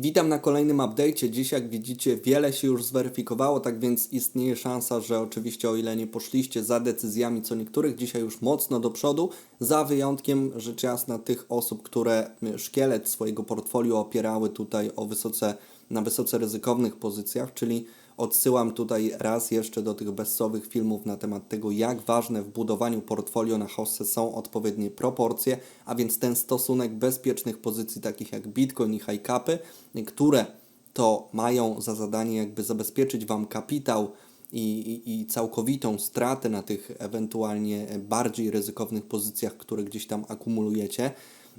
Witam na kolejnym update'cie. Dziś, jak widzicie, wiele się już zweryfikowało, tak więc istnieje szansa, że oczywiście o ile nie poszliście za decyzjami co niektórych, dzisiaj już mocno do przodu, za wyjątkiem rzecz jasna tych osób, które szkielet swojego portfolio opierały tutaj o wysoce, na wysoce ryzykownych pozycjach, czyli Odsyłam tutaj raz jeszcze do tych bezsowych filmów na temat tego, jak ważne w budowaniu portfolio na hossę są odpowiednie proporcje, a więc ten stosunek bezpiecznych pozycji takich jak Bitcoin i high capy, które to mają za zadanie jakby zabezpieczyć Wam kapitał i, i, i całkowitą stratę na tych ewentualnie bardziej ryzykownych pozycjach, które gdzieś tam akumulujecie.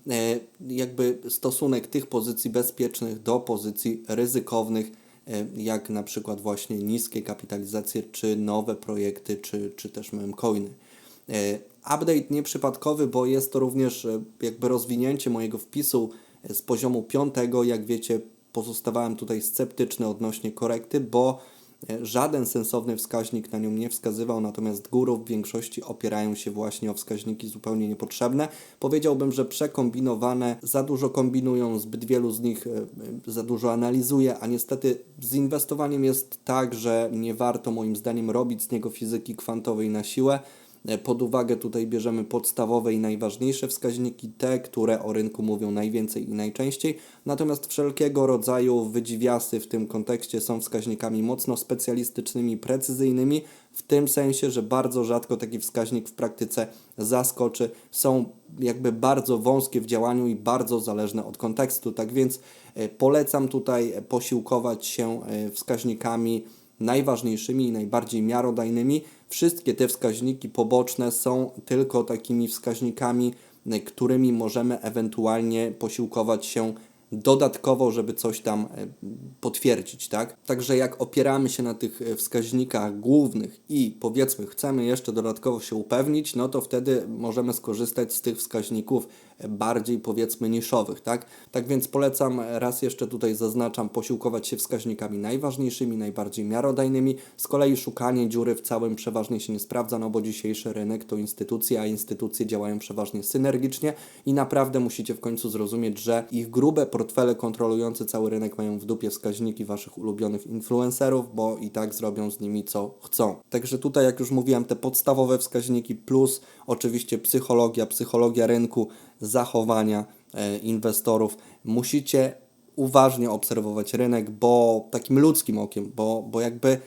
E, jakby stosunek tych pozycji bezpiecznych do pozycji ryzykownych jak na przykład właśnie niskie kapitalizacje, czy nowe projekty, czy, czy też memcoiny. E, update nieprzypadkowy, bo jest to również e, jakby rozwinięcie mojego wpisu z poziomu piątego. Jak wiecie, pozostawałem tutaj sceptyczny odnośnie korekty, bo Żaden sensowny wskaźnik na nią nie wskazywał, natomiast góry w większości opierają się właśnie o wskaźniki zupełnie niepotrzebne. Powiedziałbym, że przekombinowane, za dużo kombinują, zbyt wielu z nich e, za dużo analizuje, a niestety z inwestowaniem jest tak, że nie warto moim zdaniem robić z niego fizyki kwantowej na siłę. E, pod uwagę tutaj bierzemy podstawowe i najważniejsze wskaźniki, te, które o rynku mówią najwięcej i najczęściej, natomiast wszelkiego rodzaju wydziwiasy w tym kontekście są wskaźnikami mocno specjalistycznymi, precyzyjnymi, w tym sensie, że bardzo rzadko taki wskaźnik w praktyce zaskoczy, są jakby bardzo wąskie w działaniu i bardzo zależne od kontekstu. Tak więc e, polecam tutaj posiłkować się e, wskaźnikami najważniejszymi i najbardziej miarodajnymi. Wszystkie te wskaźniki poboczne są tylko takimi wskaźnikami, którymi możemy ewentualnie posiłkować się dodatkowo, żeby coś tam e, potwierdzić, tak? Także jak opieramy się na tych e, wskaźnikach głównych i powiedzmy chcemy jeszcze dodatkowo się upewnić, no to wtedy możemy skorzystać z tych wskaźników e, bardziej powiedzmy niszowych, tak? Tak więc polecam, raz jeszcze tutaj zaznaczam, posiłkować się wskaźnikami najważniejszymi, najbardziej miarodajnymi. Z kolei szukanie dziury w całym przeważnie się nie sprawdza, no bo dzisiejszy rynek to instytucje, a instytucje działają przeważnie synergicznie i naprawdę musicie w końcu zrozumieć, że ich grube portfele kontrolujące cały rynek mają w dupie wskaźniki Waszych ulubionych influencerów, bo i tak zrobią z nimi co chcą. Także tutaj, jak już mówiłem, te podstawowe wskaźniki plus oczywiście psychologia, psychologia rynku, zachowania e, inwestorów. Musicie uważnie obserwować rynek, bo takim ludzkim okiem, bo, bo jakby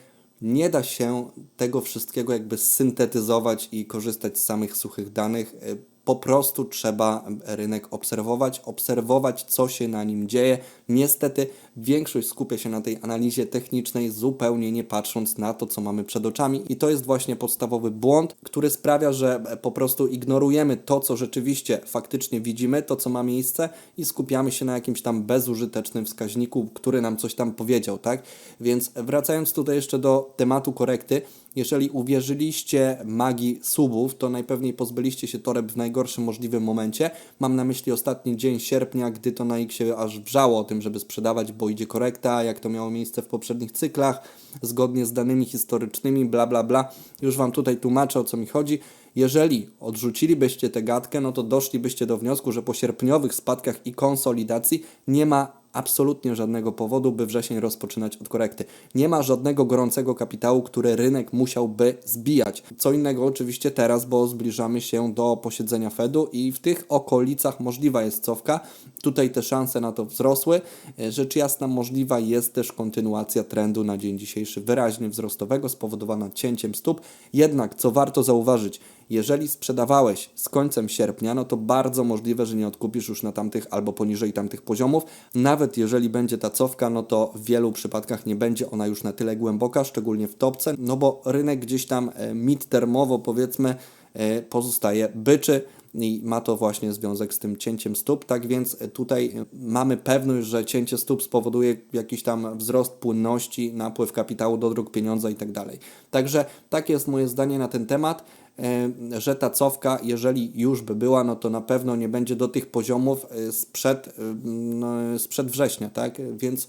nie da się tego wszystkiego jakby syntetyzować i korzystać z samych suchych danych. E, po prostu trzeba rynek obserwować, obserwować, co się na nim dzieje. Niestety większość skupia się na tej analizie technicznej, zupełnie nie patrząc na to, co mamy przed oczami, i to jest właśnie podstawowy błąd, który sprawia, że po prostu ignorujemy to, co rzeczywiście faktycznie widzimy, to, co ma miejsce, i skupiamy się na jakimś tam bezużytecznym wskaźniku, który nam coś tam powiedział, tak? Więc wracając tutaj jeszcze do tematu korekty, jeżeli uwierzyliście magii subów, to najpewniej pozbyliście się toreb w najgorszym możliwym momencie. Mam na myśli ostatni dzień sierpnia, gdy to na X się aż wrzało o tym, żeby sprzedawać, bo idzie korekta, jak to miało miejsce w poprzednich cyklach, zgodnie z danymi historycznymi, bla bla bla. Już Wam tutaj tłumaczę o co mi chodzi. Jeżeli odrzucilibyście tę gadkę, no to doszlibyście do wniosku, że po sierpniowych spadkach i konsolidacji nie ma absolutnie żadnego powodu, by wrzesień rozpoczynać od korekty. Nie ma żadnego gorącego kapitału, który rynek musiałby zbijać. Co innego oczywiście teraz, bo zbliżamy się do posiedzenia Fedu i w tych okolicach możliwa jest cofka. Tutaj te szanse na to wzrosły. Rzecz jasna możliwa jest też kontynuacja trendu na dzień dzisiejszy wyraźnie wzrostowego spowodowana cięciem stóp. Jednak co warto zauważyć, jeżeli sprzedawałeś z końcem sierpnia, no to bardzo możliwe, że nie odkupisz już na tamtych albo poniżej tamtych poziomów. Nawet jeżeli będzie ta cofka, no to w wielu przypadkach nie będzie ona już na tyle głęboka, szczególnie w topce, no bo rynek gdzieś tam e, midtermowo powiedzmy e, pozostaje byczy i ma to właśnie związek z tym cięciem stóp. Tak więc tutaj mamy pewność, że cięcie stóp spowoduje jakiś tam wzrost płynności, napływ kapitału do dróg pieniądza i tak dalej. Także takie jest moje zdanie na ten temat. E, że ta cofka, jeżeli już by była, no to na pewno nie będzie do tych poziomów e, sprzed, e, no, sprzed września, tak? Więc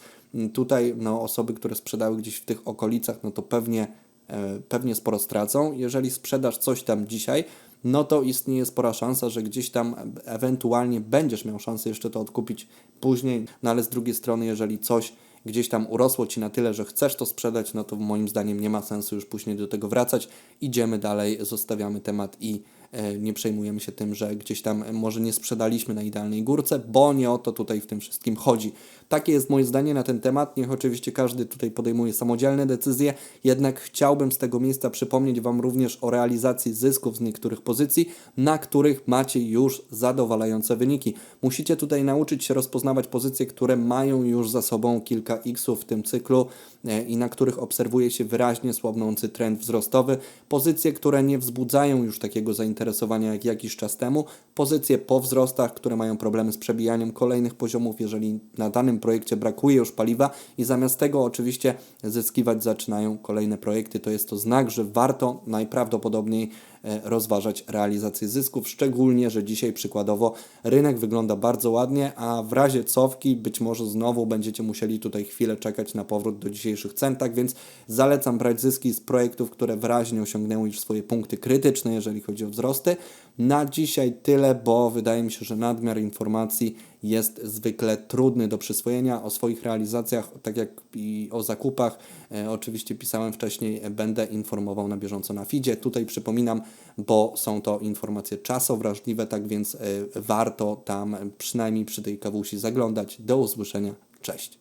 tutaj no, osoby, które sprzedały gdzieś w tych okolicach, no to pewnie, pewnie sporo stracą. Jeżeli sprzedasz coś tam dzisiaj, no to istnieje spora szansa, że gdzieś tam ewentualnie będziesz miał szansę jeszcze to odkupić później, no ale z drugiej strony, jeżeli coś gdzieś tam urosło Ci na tyle, że chcesz to sprzedać, no to moim zdaniem nie ma sensu już później do tego wracać. Idziemy dalej, zostawiamy temat i nie przejmujemy się tym, że gdzieś tam może nie sprzedaliśmy na idealnej górce, bo nie o to tutaj w tym wszystkim chodzi. Takie jest moje zdanie na ten temat. Niech oczywiście każdy tutaj podejmuje samodzielne decyzje, jednak chciałbym z tego miejsca przypomnieć Wam również o realizacji zysków z niektórych pozycji, na których macie już zadowalające wyniki. Musicie tutaj nauczyć się rozpoznawać pozycje, które mają już za sobą kilka x-ów w tym cyklu e, i na których obserwuje się wyraźnie słabnący trend wzrostowy. Pozycje, które nie wzbudzają już takiego zainteresowania jak jakiś czas temu. Pozycje po wzrostach, które mają problemy z przebijaniem kolejnych poziomów, jeżeli na danym projekcie brakuje już paliwa i zamiast tego oczywiście zyskiwać zaczynają kolejne projekty. To jest to znak, że warto najprawdopodobniej rozważać realizację zysków, szczególnie, że dzisiaj przykładowo rynek wygląda bardzo ładnie, a w razie cofki być może znowu będziecie musieli tutaj chwilę czekać na powrót do dzisiejszych cen, tak więc zalecam brać zyski z projektów, które wyraźnie osiągnęły już swoje punkty krytyczne, jeżeli chodzi o wzrosty. Na dzisiaj tyle, bo wydaje mi się, że nadmiar informacji jest zwykle trudny do przyswojenia. O swoich realizacjach, tak jak i o zakupach, e, oczywiście pisałem wcześniej, e, będę informował na bieżąco na feedzie. Tutaj przypominam, bo są to informacje czasowrażliwe, tak więc e, warto tam przynajmniej przy tej kawusi zaglądać. Do usłyszenia. Cześć.